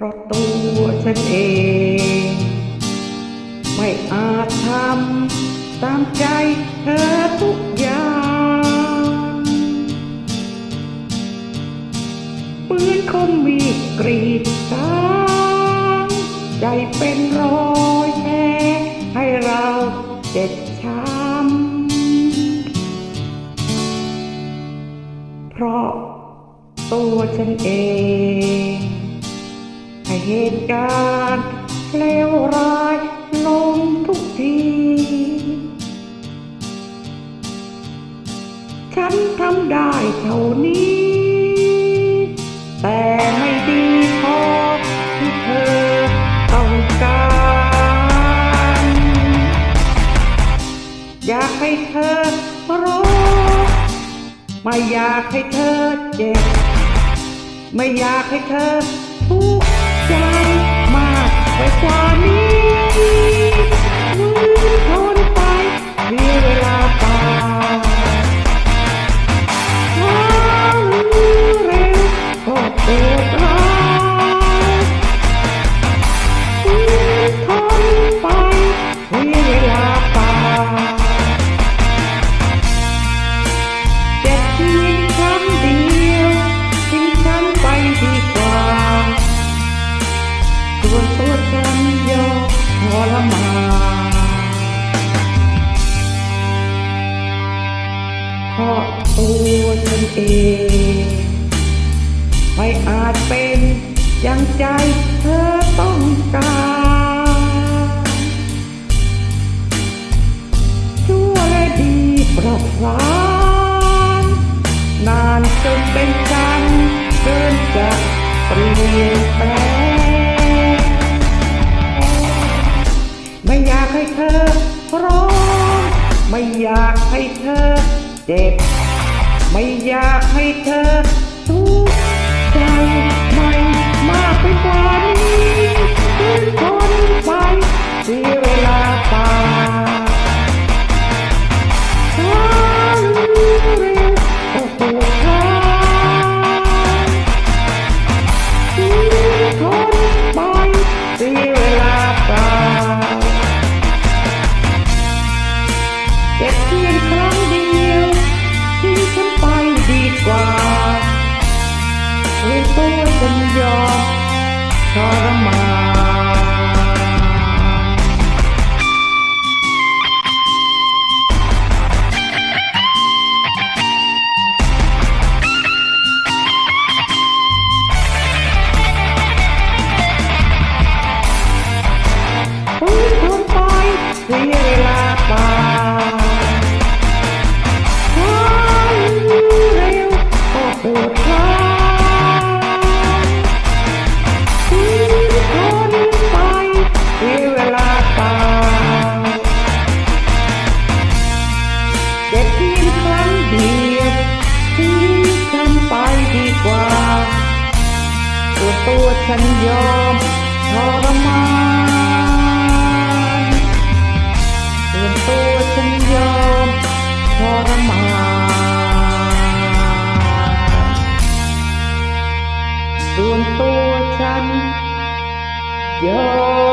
เพราะตัวฉันเอง ไม่อาจทำตามใจเธอทุกอย่างเหมือนคมมีกรีดสางใจเป็นรอยแผลให้เราเจ็บช้ำเพราะตัวฉันเอง เหตุการณ์เลวร้ายลงทุกที ฉันทำได้เท่านี้ แต่ไม่ดีพอที่เธอต้องการ อยากให้เธอรู้ ไม่อยากให้เธอเจ็บ ไม่อยากให้เธอทุก เอง ไม่อาจเป็นอย่างใจเธอต้องการ ชั่วและดีประสานนานจนเป็นฉันเกินจะเปลี่ยนแปลงไม่อยากให้เธอร้องไม่อยากให้เธอเจ็บ อยากให้เธอทุกข์ใจไม่มากไปกว่านี้คืนทนไปเสียเวลาเปล่าช้าหรือเร็วก็ปวดร้าวชีวิตทนไปเสียเวลาเปล่าเจ็บเพียงคร เรียนตัวฉัน ตัวฉันยอมทรมานเตือนตัวฉันยอมทรมานส่วนตัวฉันยอม